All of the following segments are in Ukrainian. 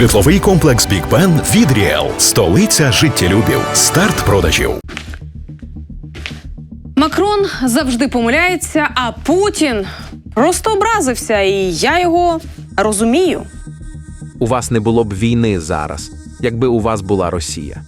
Житловий комплекс Бік Бен від Ріел. Столиця життєлюбів. Старт продажів. Макрон завжди помиляється, а Путін просто образився, і я його розумію. У вас не було б війни зараз, якби у вас була Росія.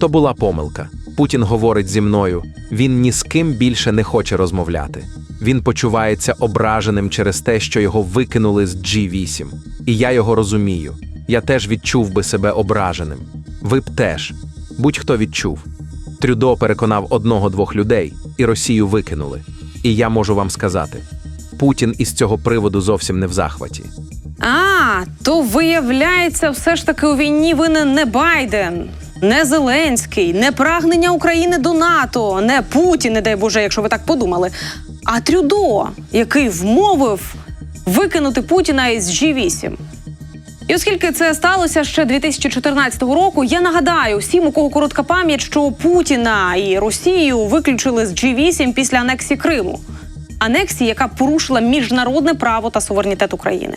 То була помилка. Путін говорить зі мною. Він ні з ким більше не хоче розмовляти. Він почувається ображеним через те, що його викинули з G8. І я його розумію. Я теж відчув би себе ображеним. Ви б теж. Будь-хто відчув. Трюдо переконав одного-двох людей, і Росію викинули. І я можу вам сказати: Путін із цього приводу зовсім не в захваті. А, то виявляється, все ж таки у війні винен не Байден, не Зеленський, не прагнення України до НАТО, не Путін, не дай Боже, якщо ви так подумали, а Трюдо, який вмовив викинути Путіна із G8. І оскільки це сталося ще 2014 року, я нагадаю всім, у кого коротка пам'ять, що Путіна і Росію виключили з G8 після анексії Криму. Анексії, яка порушила міжнародне право та суверенітет України.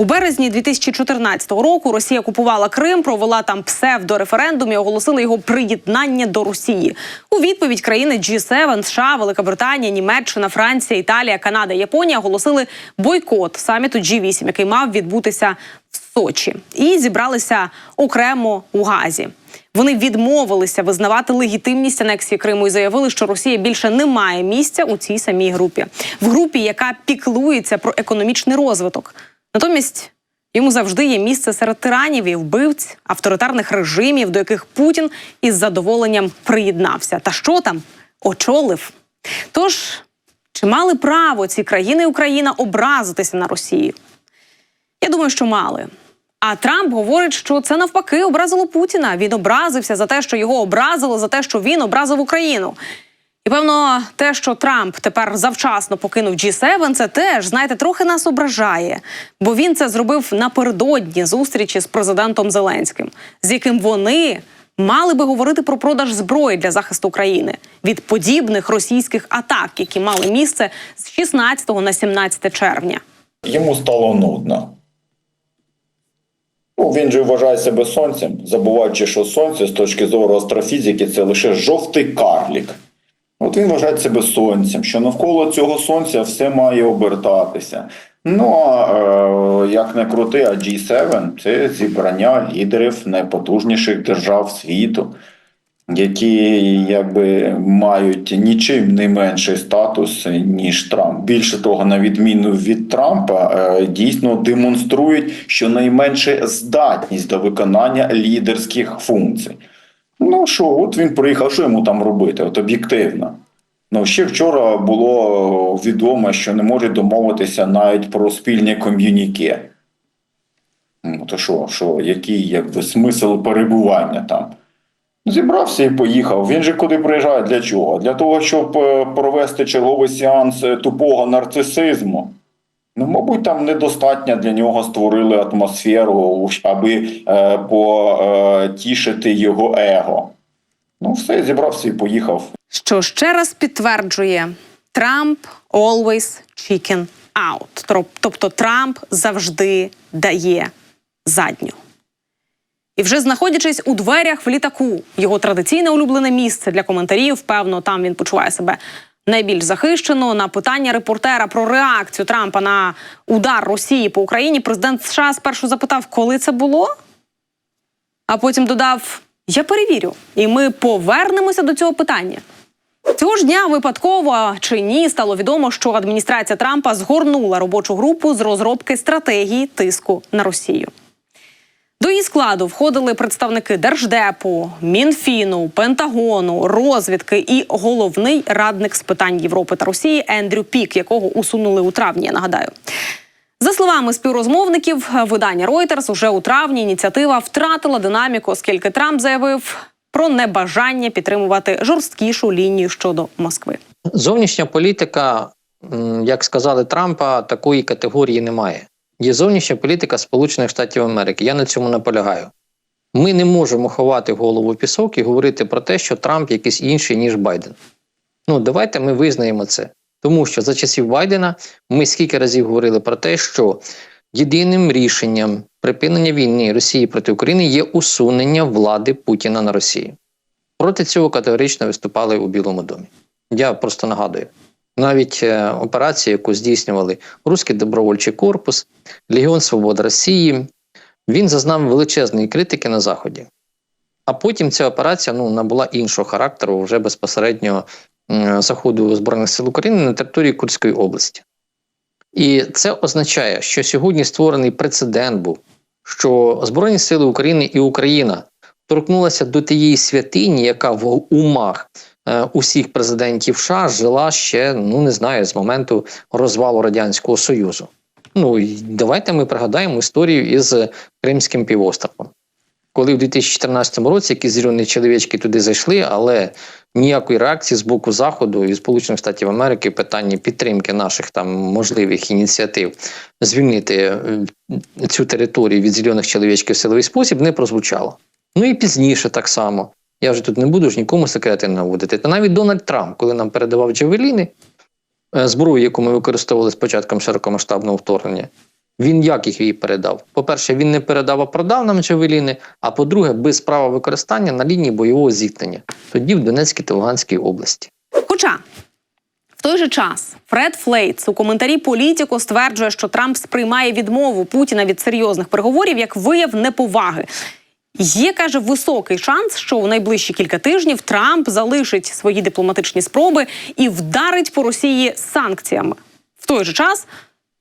У березні 2014 року Росія купувала Крим, провела там псевдореферендум і оголосила його приєднання до Росії. У відповідь країни G7, США, Велика Британія, Німеччина, Франція, Італія, Канада, Японія оголосили бойкот саміту G8, який мав відбутися в Сочі, і зібралися окремо у Газі. Вони відмовилися визнавати легітимність анексії Криму і заявили, що Росія більше не має місця у цій самій групі, в групі, яка піклується про економічний розвиток. Натомість йому завжди є місце серед тиранів і вбивць авторитарних режимів, до яких Путін із задоволенням приєднався. Та що там очолив? Тож чи мали право ці країни Україна образитися на Росію? Я думаю, що мали. А Трамп говорить, що це навпаки образило Путіна. Він образився за те, що його образили, за те, що він образив Україну. І певно, те, що Трамп тепер завчасно покинув G7, це теж знаєте, трохи нас ображає, бо він це зробив напередодні зустрічі з президентом Зеленським, з яким вони мали би говорити про продаж зброї для захисту України від подібних російських атак, які мали місце з 16 на 17 червня. Йому стало нудно. Ну, він же вважає себе сонцем, забуваючи, що сонце з точки зору астрофізики це лише жовтий карлік. От він вважає себе сонцем, що навколо цього сонця все має обертатися. Ну а е, як не крути, а G7 це зібрання лідерів найпотужніших держав світу, які якби мають нічим не менший статус ніж Трамп. Більше того, на відміну від Трампа, е, дійсно демонструють щонайменше здатність до виконання лідерських функцій. Ну що, от він приїхав, що йому там робити? От об'єктивно. Ну, ще вчора було відомо, що не можуть домовитися навіть про спільне ком'юніке. Ну, то що, що, який якби смисл перебування там? Зібрався і поїхав. Він же куди приїжджає? Для чого? Для того, щоб е, провести черговий сеанс е, тупого нарцисизму. Ну, мабуть, там недостатньо для нього створили атмосферу, аби е, потішити його его. Ну, все, зібрався і поїхав. що ще раз підтверджує Трамп always chicken out. Тобто Трамп завжди дає задню. І вже знаходячись у дверях в літаку, його традиційне улюблене місце для коментарів, певно, там він почуває себе найбільш захищено. На питання репортера про реакцію Трампа на удар Росії по Україні, президент США спершу запитав, коли це було, а потім додав: Я перевірю, і ми повернемося до цього питання. Цього ж дня випадково чи ні стало відомо, що адміністрація Трампа згорнула робочу групу з розробки стратегії тиску на Росію. До її складу входили представники Держдепу, Мінфіну, Пентагону, розвідки і головний радник з питань Європи та Росії Ендрю Пік, якого усунули у травні. Я нагадаю. За словами співрозмовників видання Reuters, уже у травні ініціатива втратила динаміку, оскільки Трамп заявив про небажання підтримувати жорсткішу лінію щодо Москви. Зовнішня політика, як сказали Трампа, такої категорії немає. Є зовнішня політика Сполучених Штатів Америки. Я на цьому наполягаю. Ми не можемо ховати голову в пісок і говорити про те, що Трамп якийсь інший, ніж Байден. Ну, давайте ми визнаємо це. Тому що за часів Байдена ми скільки разів говорили про те, що єдиним рішенням припинення війни Росії проти України є усунення влади Путіна на Росії. Проти цього категорично виступали у Білому домі. Я просто нагадую. Навіть е, операцію, яку здійснювали Руський добровольчий корпус, Легіон Свободи Росії, він зазнав величезної критики на Заході. А потім ця операція ну, набула іншого характеру вже безпосередньо заходу Збройних сил України на території Курської області. І це означає, що сьогодні створений прецедент був, що Збройні Сили України і Україна торкнулася до тієї святині, яка в умах усіх президентів США жила ще, ну не знаю, з моменту розвалу Радянського Союзу. Ну давайте ми пригадаємо історію із Кримським півостровом. Коли в 2014 році якісь зелені чоловічки туди зайшли, але ніякої реакції з боку Заходу і Сполучених Штатів Америки в питанні підтримки наших там можливих ініціатив звільнити е, цю територію від зелених чоловічків в силовий спосіб не прозвучало. Ну і пізніше так само. Я вже тут не буду ж нікому секрети наводити. Та навіть Дональд Трамп, коли нам передавав Джавеліни, е, зброю, яку ми використовували з початком широкомасштабного вторгнення, він як їх їй передав? По-перше, він не передав, а продав нам Джавеліни, а по-друге, без права використання на лінії бойового зіткнення, тоді в Донецькій та Луганській області. Хоча в той же час Фред Флейтс у коментарі політико стверджує, що Трамп сприймає відмову Путіна від серйозних переговорів як вияв неповаги. Є каже високий шанс, що в найближчі кілька тижнів Трамп залишить свої дипломатичні спроби і вдарить по Росії санкціями. В той же час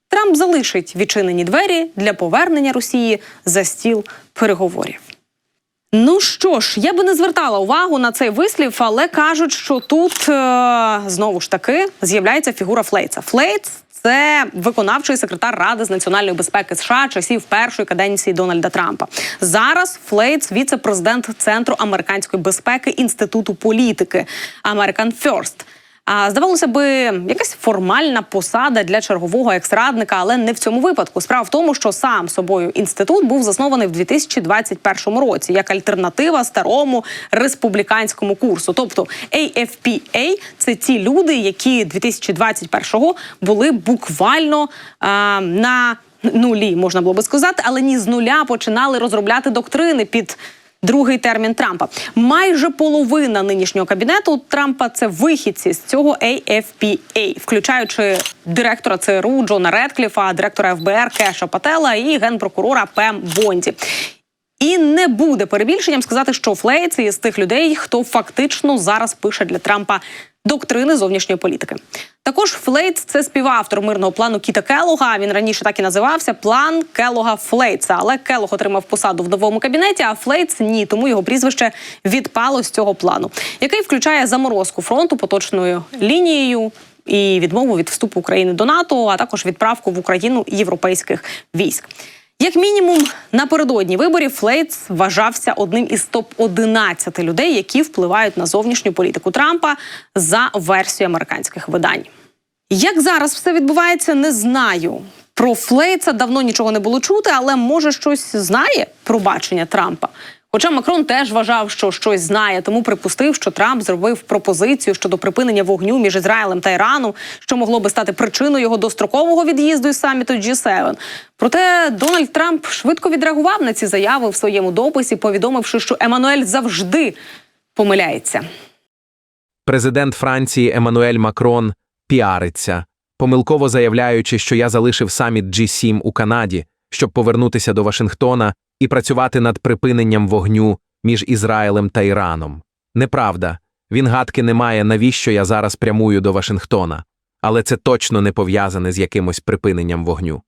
Трамп залишить відчинені двері для повернення Росії за стіл переговорів. Ну що ж, я би не звертала увагу на цей вислів, але кажуть, що тут е- знову ж таки з'являється фігура Флейтса. Флейтс це виконавчий секретар Ради з національної безпеки США часів першої каденції Дональда Трампа. Зараз Флейтс віце-президент Центру американської безпеки інституту політики American First. А здавалося би, якась формальна посада для чергового екстрадника, але не в цьому випадку. Справа в тому, що сам собою інститут був заснований в 2021 році як альтернатива старому республіканському курсу. Тобто AFPA – це ті люди, які 2021-го були буквально а, на нулі, можна було би сказати, але ні з нуля починали розробляти доктрини під другий термін Трампа. Майже половина нинішнього кабінету Трампа це вихідці з цього AFPA, включаючи директора ЦРУ Джона Редкліфа, директора ФБР Кеша Патела і генпрокурора Пем Бонді. І не буде перебільшенням сказати, що Флей це із тих людей, хто фактично зараз пише для Трампа доктрини зовнішньої політики. Також Флейтс це співавтор мирного плану Кіта Келога. Він раніше так і називався план Келога Флейтса. Але Келог отримав посаду в новому кабінеті, а Флейтс ні. Тому його прізвище відпало з цього плану, який включає заморозку фронту поточною лінією. І відмову від вступу України до НАТО, а також відправку в Україну європейських військ. Як мінімум, напередодні виборів Флейтс вважався одним із топ 11 людей, які впливають на зовнішню політику Трампа за версією американських видань. Як зараз все відбувається, не знаю. Про Флейтса давно нічого не було чути, але може щось знає про бачення Трампа. Хоча Макрон теж вважав, що щось знає, тому припустив, що Трамп зробив пропозицію щодо припинення вогню між Ізраїлем та Іраном, що могло би стати причиною його дострокового від'їзду із саміту G7. Проте Дональд Трамп швидко відреагував на ці заяви в своєму дописі, повідомивши, що Еммануель завжди помиляється. Президент Франції Еммануель Макрон піариться, помилково заявляючи, що я залишив саміт G7 у Канаді, щоб повернутися до Вашингтона і працювати над припиненням вогню між Ізраїлем та Іраном. Неправда, він гадки не має, навіщо я зараз прямую до Вашингтона, але це точно не пов'язане з якимось припиненням вогню.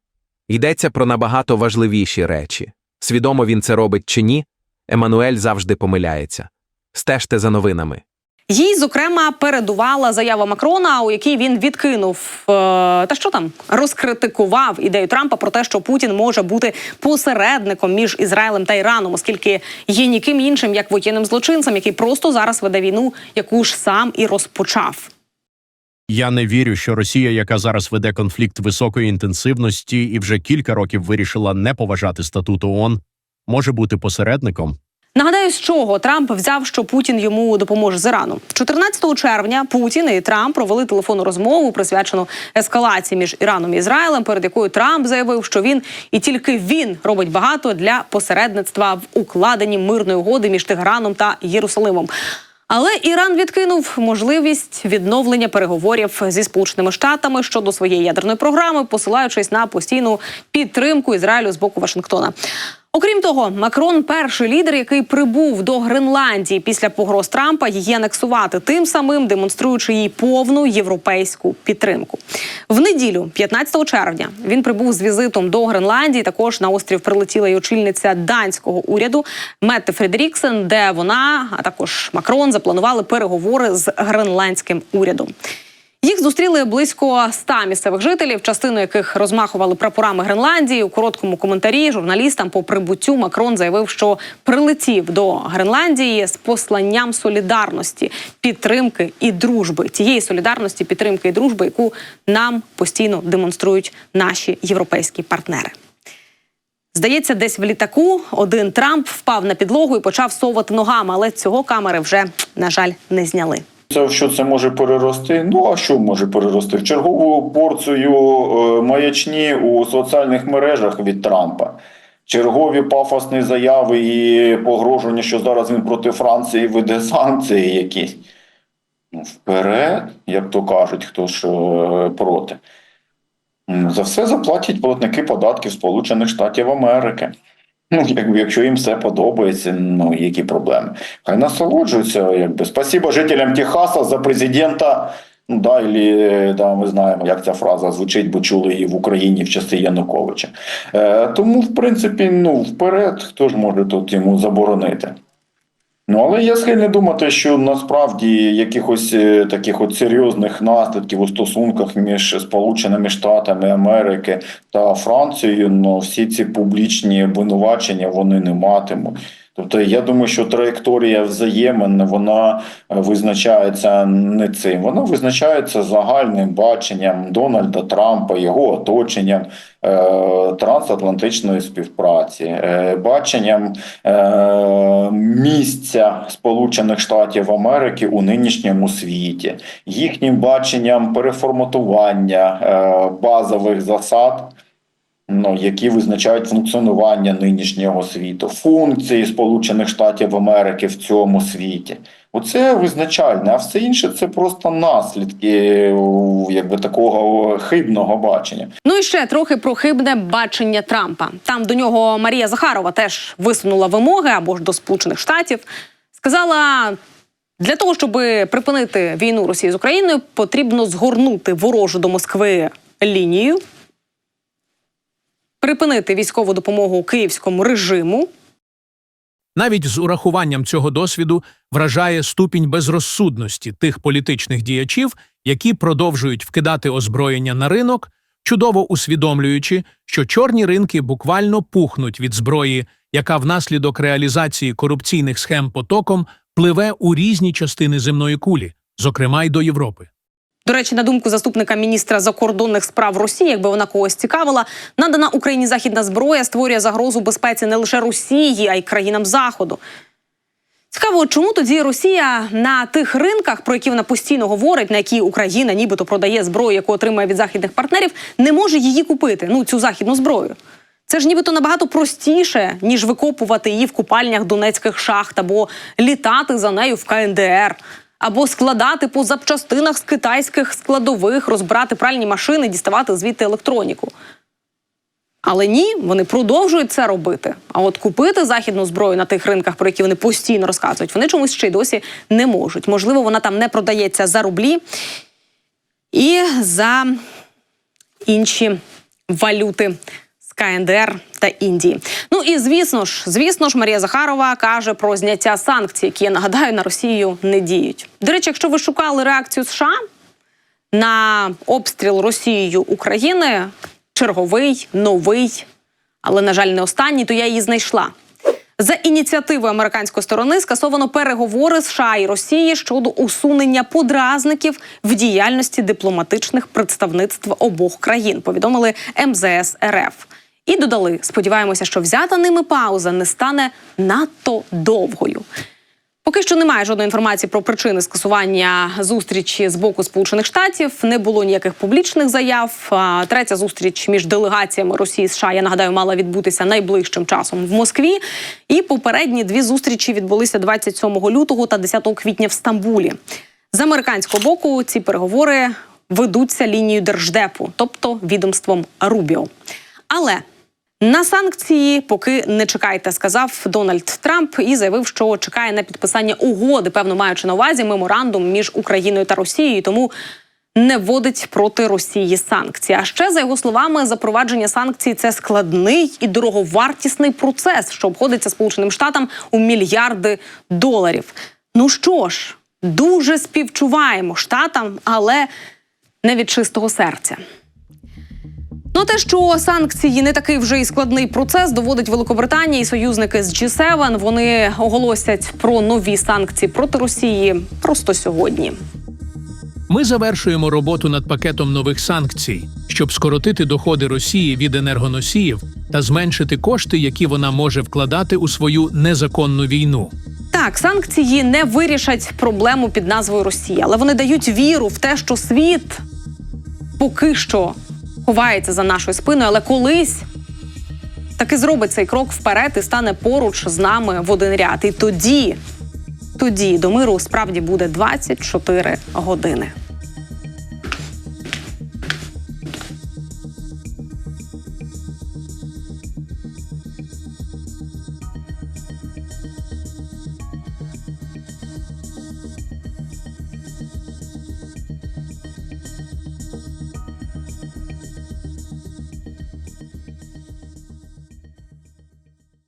Йдеться про набагато важливіші речі. Свідомо він це робить чи ні, Еммануель завжди помиляється. Стежте за новинами. Їй, зокрема, передувала заява Макрона, у якій він відкинув е, та що там розкритикував ідею Трампа про те, що Путін може бути посередником між Ізраїлем та Іраном, оскільки є ніким іншим як воєнним злочинцем, який просто зараз веде війну, яку ж сам і розпочав. Я не вірю, що Росія, яка зараз веде конфлікт високої інтенсивності і вже кілька років вирішила не поважати статут ООН, може бути посередником. Нагадаю, з чого Трамп взяв, що Путін йому допоможе з Іраном. 14 червня Путін і Трамп провели телефонну розмову, присвячену ескалації між Іраном і Ізраїлем, перед якою Трамп заявив, що він і тільки він робить багато для посередництва в укладенні мирної угоди між Тегераном та Єрусалимом. Але Іран відкинув можливість відновлення переговорів зі сполученими штатами щодо своєї ядерної програми, посилаючись на постійну підтримку Ізраїлю з боку Вашингтона. Окрім того, Макрон перший лідер, який прибув до Гренландії після погроз Трампа, її анексувати тим самим, демонструючи їй повну європейську підтримку. В неділю, 15 червня, він прибув з візитом до Гренландії. Також на острів прилетіла й очільниця данського уряду Метте Фредеріксен, де вона, а також Макрон, запланували переговори з гренландським урядом. Їх зустріли близько ста місцевих жителів, частину яких розмахували прапорами Гренландії. У короткому коментарі журналістам по прибуттю Макрон заявив, що прилетів до Гренландії з посланням солідарності, підтримки і дружби тієї солідарності, підтримки і дружби, яку нам постійно демонструють наші європейські партнери. Здається, десь в літаку один Трамп впав на підлогу і почав совати ногами, але цього камери вже на жаль не зняли. Це що це може перерости? Ну а що може перерости? В чергову порцію е, маячні у соціальних мережах від Трампа. Чергові пафосні заяви і погрожування, що зараз він проти Франції веде санкції якісь. Ну, вперед, як то кажуть, хто ж е, проти. За все заплатять платники податків Сполучених Штатів Америки. Ну, якби, якщо їм все подобається, ну які проблеми? Хай насолоджуються, якби. спасіба жителям Техаса за президента. Ну, да, і, да, ми знаємо, як ця фраза звучить, бо чули її в Україні в часи Януковича. Е, тому, в принципі, ну, вперед, хто ж може тут йому заборонити? Ну, але я схильний думати, що насправді якихось е, таких от серйозних наслідків у стосунках між Сполученими Штатами Америки та Францією, ну всі ці публічні обвинувачення вони не матимуть. Тобто, я думаю, що траєкторія взаємин вона е, визначається не цим, вона визначається загальним баченням Дональда Трампа, його оточенням е, трансатлантичної співпраці, е, баченням місця Сполучених Штатів Америки у нинішньому світі, їхнім баченням переформатування базових засад ну, які визначають функціонування нинішнього світу, функції Сполучених Штатів Америки в цьому світі. Оце визначальне, а все інше це просто наслідки якби такого хибного бачення. Ну і ще трохи про хибне бачення Трампа. Там до нього Марія Захарова теж висунула вимоги або ж до Сполучених Штатів. Сказала. Для того щоб припинити війну Росії з Україною, потрібно згорнути ворожу до Москви лінію, припинити військову допомогу київському режиму. Навіть з урахуванням цього досвіду вражає ступінь безрозсудності тих політичних діячів, які продовжують вкидати озброєння на ринок, чудово усвідомлюючи, що чорні ринки буквально пухнуть від зброї, яка внаслідок реалізації корупційних схем потоком пливе у різні частини земної кулі, зокрема й до Європи. До речі, на думку заступника міністра закордонних справ Росії, якби вона когось цікавила, надана Україні західна зброя створює загрозу безпеці не лише Росії, а й країнам Заходу. Цікаво, чому тоді Росія на тих ринках, про які вона постійно говорить, на які Україна нібито продає зброю, яку отримує від західних партнерів, не може її купити. Ну цю західну зброю. Це ж нібито набагато простіше, ніж викопувати її в купальнях донецьких шахт або літати за нею в КНДР, або складати по запчастинах з китайських складових, розбирати пральні машини, діставати звідти електроніку. Але ні, вони продовжують це робити. А от купити західну зброю на тих ринках, про які вони постійно розказують, вони чомусь ще й досі не можуть. Можливо, вона там не продається за рублі і за інші валюти з КНДР та Індії. Ну і звісно ж, звісно ж, Марія Захарова каже про зняття санкцій, які я нагадаю на Росію не діють. До речі, якщо ви шукали реакцію США на обстріл Росією України, черговий, новий, але на жаль, не останній, то я її знайшла. За ініціативою американської сторони скасовано переговори США і Росії щодо усунення подразників в діяльності дипломатичних представництв обох країн. Повідомили МЗС РФ. І додали: сподіваємося, що взята ними пауза не стане надто довгою. Поки що немає жодної інформації про причини скасування зустрічі з боку Сполучених Штатів. Не було ніяких публічних заяв. Третя зустріч між делегаціями Росії і США, я нагадаю, мала відбутися найближчим часом в Москві. І попередні дві зустрічі відбулися 27 лютого та 10 квітня в Стамбулі. З американського боку ці переговори ведуться лінією держдепу, тобто відомством Рубіо. Але на санкції поки не чекайте, сказав Дональд Трамп і заявив, що чекає на підписання угоди, певно маючи на увазі меморандум між Україною та Росією. Тому не вводить проти Росії санкції. А ще за його словами, запровадження санкцій це складний і дороговартісний процес, що обходиться Сполученим Штатам у мільярди доларів. Ну що ж, дуже співчуваємо штатам, але не від чистого серця. Ну, те, що санкції не такий вже і складний процес, доводить Великобританія і союзники з G7. Вони оголосять про нові санкції проти Росії просто сьогодні. Ми завершуємо роботу над пакетом нових санкцій, щоб скоротити доходи Росії від енергоносіїв та зменшити кошти, які вона може вкладати у свою незаконну війну. Так, санкції не вирішать проблему під назвою Росія, але вони дають віру в те, що світ поки що ховається за нашою спиною, але колись таки зробить цей крок вперед і стане поруч з нами в один ряд. І тоді, тоді до миру справді буде 24 години.